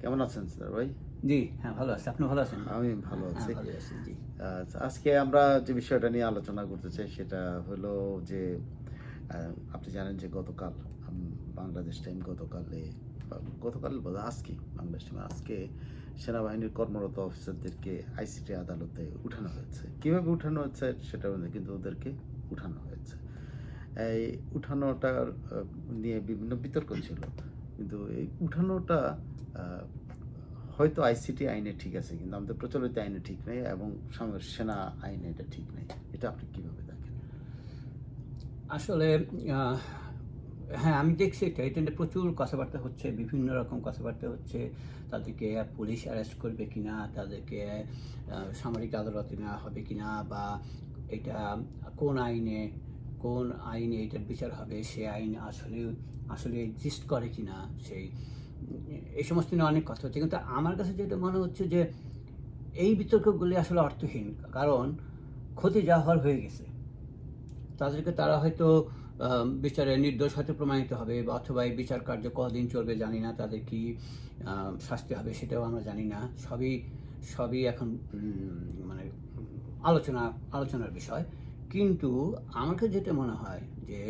কেমন আছেন স্যার ভাই? জি হ্যাঁ ভালো আছি। আপনি ভালো আছেন? আমি ভালো হ্যাঁ আছি। জি। আচ্ছা, আজকে আমরা যে বিষয়টা নিয়ে আলোচনা করতে চাই সেটা হলো যে আপনি জানেন যে গতকাল বাংলাদেশ টাইম গতকালে বা গতকাল বোধহয় আজকে বাংলাদেশ টাইম আজকে সেনাবাহিনীর কর্মরত অফিসারদেরকে আইসিটি আদালতে উঠানো হয়েছে। কীভাবে উঠানো হয়েছে সেটা কিন্তু ওদেরকে উঠানো হয়েছে। এই উঠানোটার নিয়ে বিভিন্ন বিতর্ক ছিল। কিন্তু এই উঠানোটা হয়তো আইসিটি আইনে ঠিক আছে, কিন্তু আমাদের প্রচলিত আইনে ঠিক নেই এবং সেনা আইনে এটা ঠিক নেই। এটা আপনি কীভাবে দেখেন? আসলে হ্যাঁ আমি দেখছি এটা। এটা নিয়ে প্রচুর কথাবার্তা হচ্ছে, বিভিন্ন রকম কথাবার্তা হচ্ছে। তাদেরকে পুলিশ অ্যারেস্ট করবে কিনা, তাদেরকে সামরিক আদালতে নেওয়া হবে কিনা বা এটা কোন আইনে কোন আইনে এটার বিচার হবে, সে আইন আসলে আসলে এক্সিস্ট করে কিনা, সেই, এই সমস্ত নিয়ে অনেক কথা হচ্ছে। কিন্তু আমার কাছে যেটা মনে হচ্ছে যে, এই বিতর্কগুলি আসলে অর্থহীন, কারণ ক্ষতি যা হওয়ার হয়ে গেছে। তাদেরকে তারা হয়তো বিচারে নির্দোষ হয়তো প্রমাণিত হবে, বা অথবা এই বিচার কার্য কদিন চলবে জানি না, তাদের কি শাস্তি হবে সেটাও আমরা জানি না। সবই সবই এখন মানে আলোচনা, আলোচনার বিষয়। কিন্তু আমাকে যেটা মনে হয় যে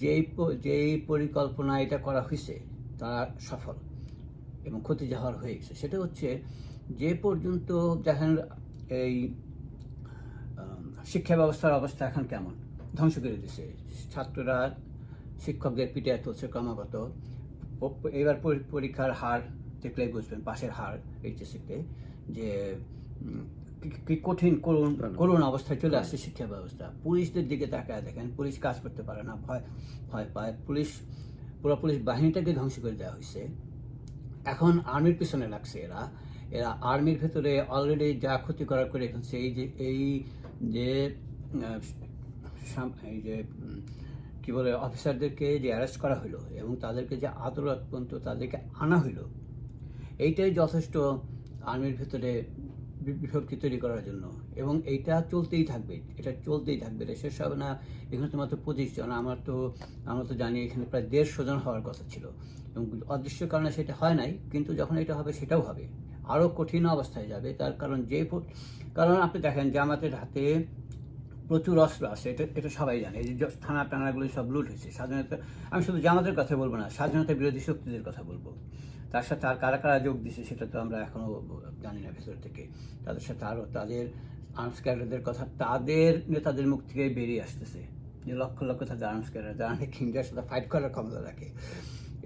যেই যেই পরিকল্পনা এটা করা হয়েছে তারা সফল এবং ক্ষতি যাওয়ার হয়ে গেছে। সেটা হচ্ছে যে পর্যন্ত দেখেন এই শিক্ষা ব্যবস্থার অবস্থা এখন কেমন? ধ্বংস করে দিছে। ছাত্ররা, শিক্ষকদের পিঠে তুলছে ক্রমাগত। এবার পরীক্ষার হার দেখলেই বুঝবেন, পাশের হার এইচএসিতে যে কঠিন করুণ করুণ অবস্থায় চলে আসছে শিক্ষা ব্যবস্থা। পুলিশদের দিকে তাকায় দেখেন পুলিশ কাজ করতে পারে না ভয় ভয় পায়। পুলিশ পুরো পুলিশ বাহিনীটাকে ধ্বংস করে দেওয়া হয়েছে। এখন আর্মির পিছনে লাগছে এরা। এরা আর্মির ভেতরে অলরেডি যা ক্ষতি করার করে রেখেছে এই যে এই যে এই যে কি বলে অফিসারদেরকে যে অ্যারেস্ট করা হলো এবং তাদেরকে যে আদালত পর্যন্ত তাদেরকে আনা হলো এইটাই যথেষ্ট আর্মির ভেতরে বি- বিভক্তি তৈরি করার জন্য। এবং এইটা চলতেই থাকবে। এটা চলতেই থাকবে। এটা শেষ হবে না। এখানে তো মাত্র পঁচিশ জন। আমার তো, আমরা তো জানি এখানে প্রায় দেড়শো জন হওয়ার কথা ছিল। এবং অদৃশ্য কারণে সেটা হয় নাই। কিন্তু যখন এটা হবে, সেটাও হবে। আরও কঠিন অবস্থায় যাবে। তার কারণ যে কারণ আপনি দেখেন জামাতের হাতে প্রচুর অস্ত্র আছে, এটা এটা সবাই জানে। এই যে থানা টানাগুলো সব লুট হয়েছে। স্বাধীনতা, আমি শুধু জামাতের কথা বলব না, স্বাধীনতা বিরোধী শক্তিদের কথা বলব। তার সাথে আর কারা কারা যোগ দিছে, সেটা তো আমরা এখনও জানি না ভেতর থেকে। তাদের সাথে আরও তাদের আর্মস ক্যাডারদের কথা, তাদের নেতাদের মুখ থেকে বেরিয়ে আসতেছে। যে লক্ষ লক্ষ তাদের আর্মস ক্যাডার যারা ইন্ডিয়ার সাথে ফাইট করার ক্ষমতা রাখে।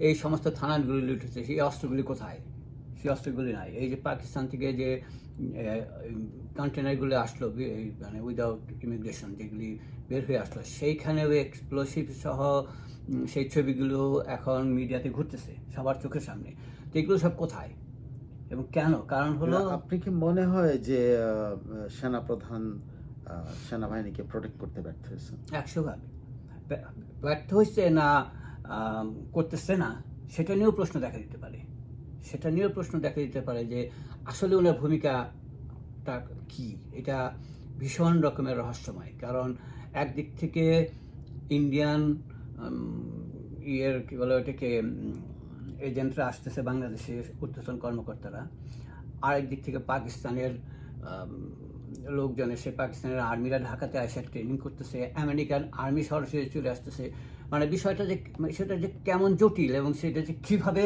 এই সমস্ত থানাগুলি লুট হচ্ছে, সেই অস্ত্রগুলি কোথায়? সেই অস্ত্রগুলি নাই। এই যে পাকিস্তান থেকে যে কন্টেনারগুলো আসলো মানে উইদাউট ইমিগ্রেশন যেগুলি বের হয়ে আসলো সেইখানেও এক্সপ্লোসিভ সহ সেই ছবিগুলো এখন মিডিয়াতে ঘুরতেছে সবার চোখের সামনে। তো এগুলো সব কোথায়? এবং কেন? কারণ হলো আপনি কি মনে হয় যে সেনাপ্রধান সেনাবাহিনীকে প্রোটেক্ট করতে ব্যর্থ হয়েছে একশো ভাগ ব্যর্থ হচ্ছে না করতেছে না সেটা নিয়েও প্রশ্ন দেখা দিতে পারে। সেটা নিয়েও প্রশ্ন দেখা দিতে পারে যে আসলে ওনার ভূমিকাটা কি? এটা ভীষণ রকমের রহস্যময়। কারণ একদিক থেকে ইন্ডিয়ান ইয়ের কী বলে ওটাকে এজেন্টরা আসতেছে বাংলাদেশের ঊর্ধ্বতন কর্মকর্তারা। আরেক দিক থেকে পাকিস্তানের লোকজন এসে পাকিস্তানের আর্মিরা ঢাকাতে আসে ট্রেনিং করতেছে। আমেরিকান আর্মি সরাসরি চলে আসতেছে। মানে বিষয়টা যে সেটা যে কেমন জটিল এবং সেটা যে কীভাবে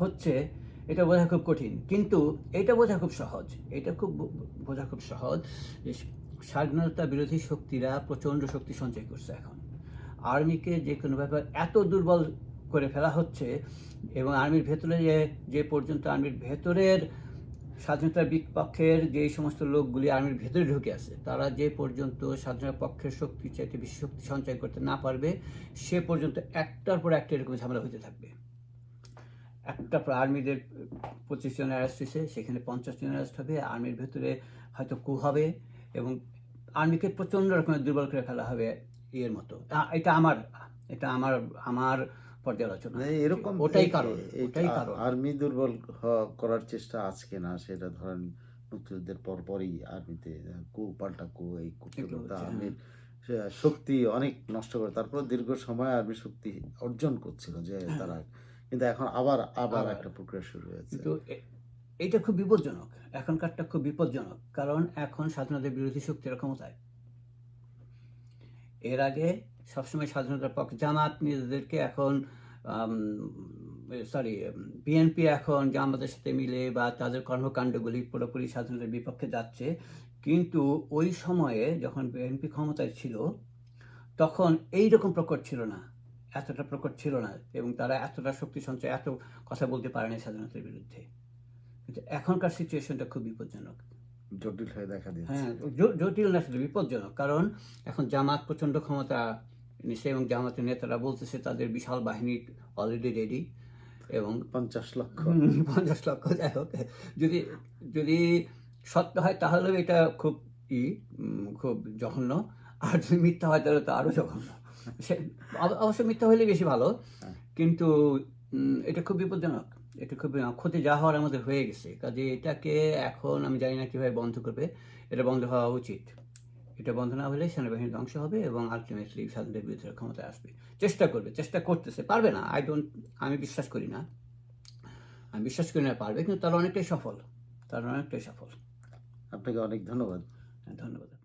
হচ্ছে এটা বোঝা খুব কঠিন। কিন্তু এটা বোঝা খুব সহজ। এটা খুব বোঝা খুব সহজ যে স্বাধীনতা বিরোধী শক্তিরা প্রচণ্ড শক্তি সঞ্চয় করছে এখন। আর্মিকে যে কোনো ব্যাপার এত দুর্বল করে ফেলা হচ্ছে এবং আর্মির ভেতরে যে যে পর্যন্ত আর্মির ভেতরের স্বাধীনতার বিপক্ষের যে সমস্ত লোকগুলি আর্মির ভেতরে ঢুকে আছে, তারা যে পর্যন্ত স্বাধীনতার পক্ষের শক্তি চাইতে বেশি শক্তি সঞ্চয় করতে না পারবে, সে পর্যন্ত একটার পর একটা এরকম ঝামেলা হতে থাকবে। একটা আর্মিদের পঁচিশ জন অ্যারেস্ট হয়েছে সেখানে পঞ্চাশ জন অ্যারেস্ট হবে আর্মির ভেতরে হয়তো কু হবে এবং আর্মিকে প্রচণ্ড রকমের দুর্বল করে ফেলা হবে ইয়ের মতো। এটা আমার এটা আমার আমার পর্যালোচনা। মানে এরকম ওটাই কারণ ওটাই কারণ। আর্মি দুর্বল করার চেষ্টা আজকে না সেটা ধরেন মুক্তিযুদ্ধের পর পরই আর্মিতে কু পাল্টা কু এই আর্মির শক্তি অনেক নষ্ট করে তারপর দীর্ঘ সময় আর্মি শক্তি অর্জন করছিল যে হ্যাঁ। তারা কিন্তু এখন আবার আবার। একটা প্রক্রিয়া শুরু হয়েছে। কিন্তু এ- এইটা খুব বিপজ্জনক। এখনকারটা খুব বিপজ্জনক। কারণ এখন স্বাধীনতার বিরোধী শক্তির ক্ষমতায়। এর আগে সবসময় স্বাধীনতার পক্ষে জামাত নিজেদেরকে এখন সরি বিএনপি এখন জামাতের সাথে মিলে বা তাদের কর্মকাণ্ডগুলি পুরোপুরি স্বাধীনতার বিপক্ষে যাচ্ছে। কিন্তু ওই সময়ে যখন বিএনপি ক্ষমতায় ছিল তখন এই রকম প্রকট ছিল না। এতটা প্রকট ছিল না এবং তারা এতটা শক্তি সঞ্চয় এত কথা বলতে পারে না স্বাধীনতার বিরুদ্ধে। কিন্তু এখনকার সিচুয়েশনটা খুব বিপজ্জনক। জটিল হয়ে দেখা দিচ্ছে। হ্যাঁ জটিল না শুধু বিপজ্জনক। কারণ এখন জামাত প্রচণ্ড ক্ষমতা নিচ্ছে এবং জামাতের নেতারা বলতেছে তাদের বিশাল বাহিনী অলরেডি রেডি এবং পঞ্চাশ লক্ষ। পঞ্চাশ লক্ষ যাই হোক। যদি যদি সত্য হয় তাহলে এটা খুব ই খুব জঘন্য। আর যদি মিথ্যা হয় তাহলে তো আরও জঘন্য। অবশ্য মিথ্যা হলে বেশি ভালো। হ্যাঁ। কিন্তু এটা খুব বিপজ্জনক। এটা খুব ক্ষতি যা হওয়ার আমাদের হয়ে গেছে। কাজে এটাকে এখন আমি জানি না কীভাবে বন্ধ করবে। এটা বন্ধ হওয়া উচিত। এটা বন্ধ না হলে সেনাবাহিনী ধ্বংস হবে এবং আলটিমেটলি স্বাধীনতার বিরুদ্ধে ক্ষমতায় আসবে। চেষ্টা করবে চেষ্টা করতেছে। পারবে না। আই ডোন্ট আমি বিশ্বাস করি না। আমি বিশ্বাস করি না পারবে কিন্তু তারা অনেকটাই সফল। তারা অনেকটাই সফল। আপনাকে অনেক ধন্যবাদ। ধন্যবাদ।